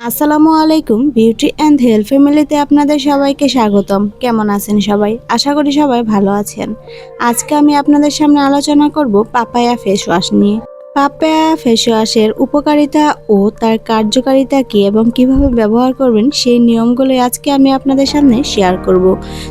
আসসালামু আলাইকুম beauty and health ফ্যামিলিতে আপনাদের সবাইকে স্বাগতম। কেমন আছেন সবাই? আশা করি সবাই ভালো আছেন। আজকে আমি আপনাদের সামনে আলোচনা করব পাপায়া ফেস ওয়াশ নিয়ে। পাপায়া ফেস ওয়াশের উপকারিতা ও তার কার্যকারিতা কী এবং কীভাবে ব্যবহার করবেন সেই নিয়মগুলো আজকে আমি আপনাদের সামনে শেয়ার করব।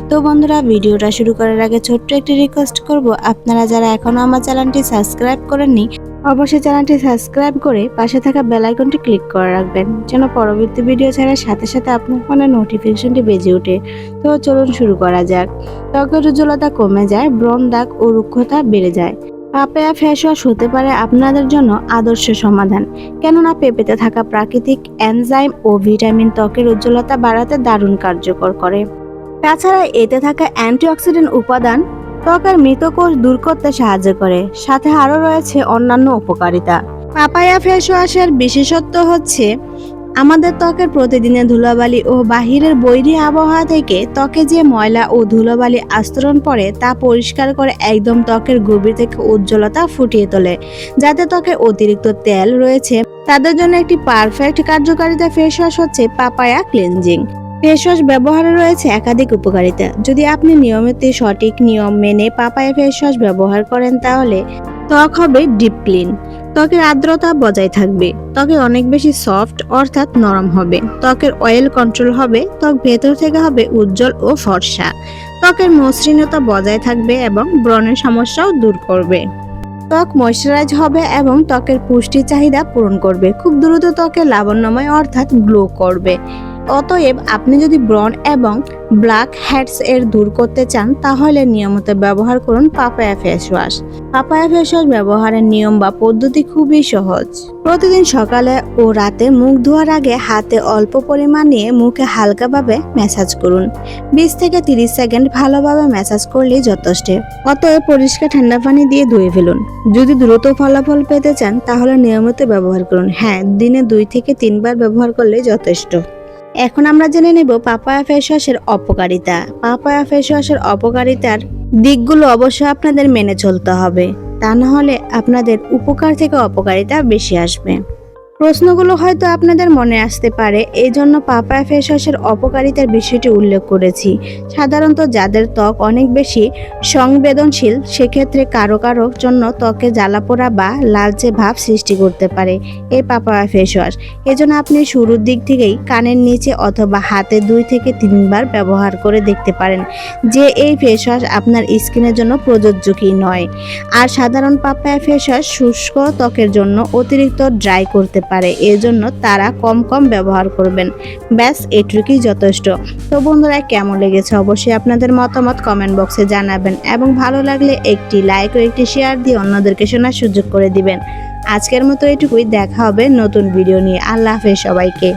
তো বন্ধুরা, ভিডিওটা শুরু করার আগে ছোট্ট একটি রিকোয়েস্ট করব। আপনারা যারা এখনও আমার চ্যানেলটি সাবস্ক্রাইব করেননি অবশ্যই চ্যানেলটি সাবস্ক্রাইব করে পাশে থাকা বেল আইকনটি ক্লিক করে রাখবেন, যেন পরবর্তী ভিডিও ছাড়ার সাথে সাথে আপনার ফোনে নোটিফিকেশনটি বেজে ওঠে। তো চলুন শুরু করা যাক। ত্বকের উজ্জ্বলতা কমে যায়, ব্রণ দাগ ও রুক্ষতা বেড়ে যায়। পাপেয়া ফেস ওয়াশ হতে পারে আপনাদের জন্য আদর্শ সমাধান। কেননা পেঁপেতে থাকা প্রাকৃতিক এনজাইম ও ভিটামিন ত্বকের উজ্জ্বলতা বাড়াতে দারুণ কার্যকর করে। তাছাড়া এতে থাকা অ্যান্টিঅক্সিডেন্ট উপাদান ত্বকের মৃত কোষ দূর করতে সাহায্য করে। সাথে আরও রয়েছে অন্যান্য উপকারিতা। পাপায়া ফেস ওয়াশের বিশেষত্ব হচ্ছে, আমাদের ত্বকের প্রতিদিনের ধুলোবালি ও বাহিরের বৈরী আবহাওয়া থেকে ত্বকে যে ময়লা ও ধুলোবালি আস্তরণ পড়ে তা পরিষ্কার করে একদম ত্বকের গভীর থেকে উজ্জ্বলতা ফুটিয়ে তোলে, যাতে ত্বকে অতিরিক্ত তেল রয়েছে। তাদের জন্য একটি পারফেক্ট কার্যকারিতা ফেস ওয়াশ হচ্ছে পাপায়া ক্লিনজিং ফেস ওয়াশ ব্যবহারে রয়েছে একাধিক উপকারিতা। যদি আপনি নিয়মিত সঠিক নিয়ম মেনে পাপায়া ফেস ওয়াশ ব্যবহার করেন তাহলে ত্বক হবে ডিপ ক্লিন ত্বকের আর্দ্রতা বজায় থাকবে। ত্বকে অনেক বেশি সফট অর্থাৎ নরম হবে। ত্বকের অয়েল কন্ট্রোল হবে। ত্বক ভেতর থেকে হবে উজ্জ্বল ও ফর্সা। ত্বকের মসৃণতা বজায় থাকবে এবং ব্রণের সমস্যাও দূর করবে। ত্বক ময়শ্চারাইজ হবে এবং ত্বকের পুষ্টি চাহিদা পূরণ করবে। খুব দ্রুত ত্বকে লাবণ্যময় অর্থাৎ গ্লো করবে। অতএব আপনি যদি ব্রন এবং ব্ল্যাক হেডস এর দূর করতে চান, তাহলে নিয়মিত ব্যবহার করুন papaya face wash. Papaya face wash ব্যবহারের নিয়ম বা পদ্ধতি খুবই সহজ। প্রতিদিন সকালে ও রাতে মুখ ধোয়ার আগে হাতে অল্প পরিমাণ নিয়ে মুখে হালকাভাবে ম্যাসাজ করুন। বিশ থেকে তিরিশ সেকেন্ড ভালোভাবে ম্যাসাজ করলেই যথেষ্ট। অতএব পরিষ্কার ঠান্ডা পানি দিয়ে ধুয়ে ফেলুন। যদি দ্রুত ফলাফল পেতে চান, তাহলে নিয়মিত ব্যবহার করুন। হ্যাঁ দিনে দুই থেকে তিনবার ব্যবহার করলেই যথেষ্ট। এখন আমরা জেনে নেব পাপায়া ফেস ওয়াশের অপকারিতা। পাপায়া ফেস ওয়াশের অপকারিতার দিকগুলো অবশ্যই আপনাদের মেনে চলতে হবে। তা না হলে আপনাদের উপকার থেকে অপকারিতা বেশি আসবে। প্রশ্নগুলো হয়তো আপনাদের মনে আসতে পারে। এই জন্য পাপায়া ফেস ওয়াশের অপকারিতার বিষয়টি উল্লেখ করেছি। সাধারণত যাদের ত্বক অনেক বেশি সংবেদনশীল, সেক্ষেত্রে কারও কারও জন্য ত্বকে জ্বালাপোড়া বা লালচে ভাব সৃষ্টি করতে পারে এই পাপায়া ফেস ওয়াশ এজন্য আপনি শুরুর দিক থেকেই কানের নিচে অথবা হাতে দুই থেকে তিনবার ব্যবহার করে দেখতে পারেন যে এই ফেস ওয়াশ আপনার স্কিনের জন্য প্রযোজ্য কি নয়। আর সাধারণ পাপায়া ফেস ওয়াশ শুষ্ক ত্বকের জন্য অতিরিক্ত ড্রাই করতে পারে, এজন্য তারা কম কম ব্যবহার করবেন। ব্যাস, এটুকুই যথেষ্ট। তো বন্ধুরা, কেমন লেগেছে অবশ্যই আপনাদের মতামত কমেন্ট বক্সে জানাবেন এবং ভালো লাগলে একটি লাইক ও একটি শেয়ার দিয়ে অন্যদেরকে শোনার সুযোগ করে দিবেন। আজকের মতো এটুকুই, দেখা হবে নতুন ভিডিও নিয়ে। আল্লাহ হাফেজ সবাইকে।